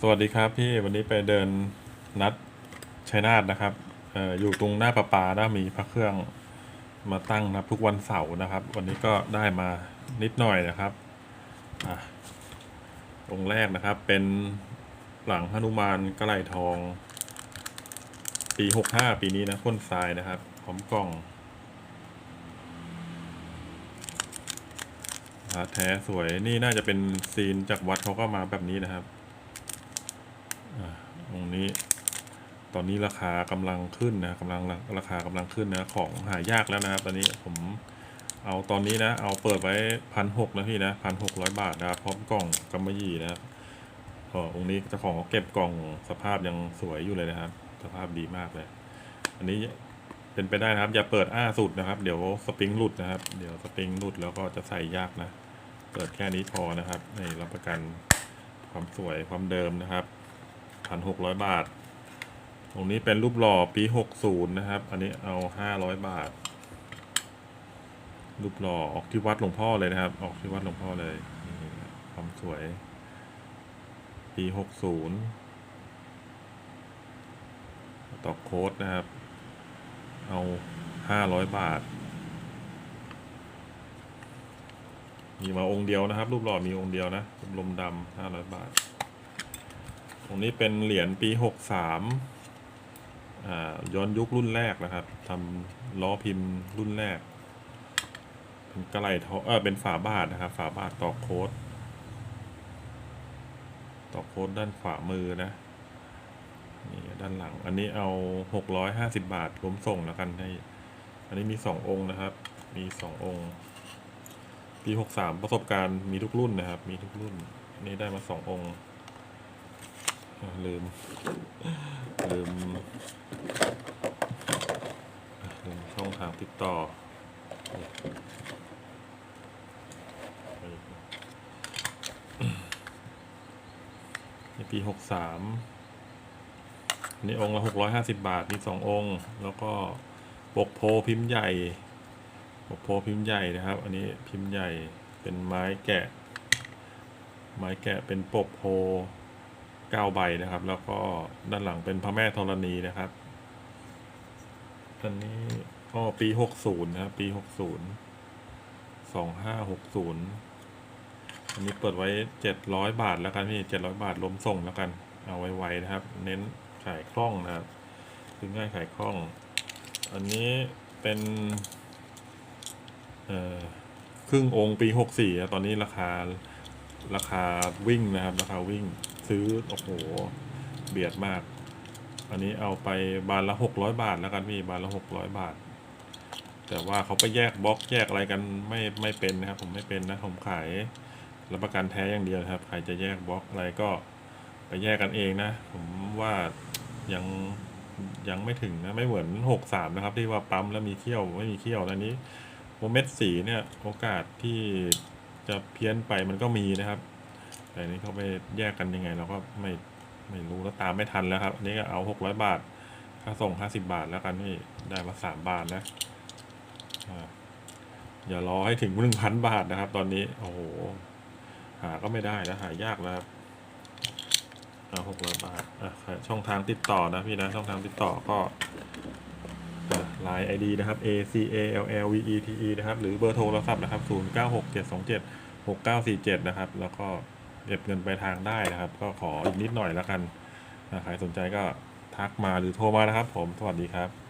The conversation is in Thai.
สวัสดีครับพี่วันนี้ไปเดินนัดชัยนาทนะครับออยู่ตรงหน้าประปานะมีพระเครื่องมาตั้งนะครับทุกวันเสาร์นะครับ วันนี้ก็ได้มานิดหน่อยนะครับอองค์แรกนะครับ เป็นหลังหนุมานกระไหลทอง ปีหกห้าปีนี้นะพ่นทรายนะครับพร้อมกล่องแท้สวยนี่น่าจะเป็นซีนจากวัดเขาก็มาแบบนี้นะครับ ตรงนี้ ตอนนี้ราคากำลังขึ้นนะกำลังราคากำลังขึ้นนะ ของหายากแล้วนะครับตอนนี้ผมเอาตอนนี้นะ เอาเปิดไว้พันหกนะพี่นะพันหกร้อยบาทนะพร้อมกล่องกำมะหยี่นะครับเออองค์นี้เจ้าของเขาเก็บกล่องสภาพยังสวยอยู่เลยนะครับ สภาพดีมากเลย อันนี้เป็นไปได้นะครับ อย่าเปิดอ้าสุดนะครับ เดี๋ยวสปริงหลุดนะครับ เดี๋ยวสปริงหลุดแล้วก็จะใส่ยากนะ เปิดแค่นี้พอนะครับในรับประกันความสวยความเดิมนะครับ พันหกร้อยบาท ตรงนี้เป็นรูปหล่อปีหกศูนย์นะครับ อันนี้เอาห้าร้อยบาท รูปหล่อออกที่วัดหลวงพ่อเลยนะครับ ออกที่วัดหลวงพ่อเลยความสวย ปีหกศูนย์ต่อโค้ดนะครับ เอาห้าร้อยบาท มีมาองค์เดียวนะครับ รูปหล่อมีองค์เดียวนะลมดำห้าร้อยบาท ตรงนี้เป็นเหรียญปีหกสามย้อนยุครุ่นแรกนะครับทำล้อพิมพ์รุ่นแรก เป็นกระไหลทอเออเป็นฝาบาทนะครับ ฝาบาทต่อโค้ดต่อโค้ดด้านขวามือนะนี่ด้านหลัง อันนี้เอาหกร้อยห้าสิบาทรวมส่งแล้วกันให้ อันนี้มีสององค์นะครับ มีสององค์ ปีหกสามประสบการณ์มีทุกรุ่นนะครับ มีทุกรุ่นอันนี้ได้มาสององค์ ลืม ลืมลืมช่องทางติดต่อในปีหกสามนี่องค์ละหกร้อยห้าสิบาท มีสององค์ แล้วก็ปกโพพิมพ์ใหญ่ปกโพพิมพ์ใหญ่นะครับ อันนี้พิมพ์ใหญ่เป็นไม้แกะ ไม้แกะเป็นปกโพ เก้าใบนะครับ แล้วก็ด้านหลังเป็นพระแม่ธรณีนะครับอันนี้ก็ปีหกศูนย์นะครับ ปีหกศูนย์สองห้าหกศูนย์อันนี้เปิดไว้เจ็ดร้อยบาทแล้วกันพี่เจ็ดร้อยบาทรวมส่งแล้วกัน เอาไว้ๆนะครับ เน้นขายคล่องนะครับคือง่ายขายคล่อง อันนี้เป็นครึ่งองค์ปีหกสี่ตอนนี้ราคาราคาวิ่งนะครับ ราคาวิ่ง ซื้อ โอ้โห เบียดมาก อันนี้เอาไปบานละหกร้อยบาทแล้วกันพี่บานละหกร้อยบาท แต่ว่าเขาไปแยกบล็อกแยกอะไรกันไม่ไม่เป็นนะครับ ผมไม่เป็นนะผมขายรับประกันแท้อย่างเดียวครับ ใครจะแยกบล็อกอะไรก็ไปแยกกันเองนะ ผมว่ายังยังไม่ถึงนะ ไม่เหมือนหกสามนะครับ ที่ว่าปั๊มแล้วมีเขี้ยวไม่มีเขี้ยวอันนี้โมเม็ดสีเนี่ยโอกาสที่จะเพี้ยนไปมันก็มีนะครับ แต่อันนี้เขาไปแยกกันยังไง เราก็ไม่ไม่รู้แล้วตามไม่ทันแล้วครับ อันนี้ก็เอาหกร้อยบาท ค่าส่งห้าสิบาทแล้วกันนี่ได้มาสามบาทนะอย่ารอให้ถึงหนึ่งพันบาทนะครับ ตอนนี้ โอ้โห หาก็ไม่ได้แล้วหายากแล้วครับเอาหกร้อยบาทอะช่องทางติดต่อนะพี่นะ ช่องทางติดต่อก็ไลน์ไอดีนะครับ A C A L L V E T E นะครับ หรือเบอร์โทรศัพท์นะครับ 0 9 6 7 2 7 6 9 4 7 นะครับ แล้วก็ เก็บเงินไปทางได้นะครับ ก็ขออีกนิดหน่อยแล้วกันใครสนใจก็ทักมาหรือโทรมานะครับ ผมสวัสดีครับ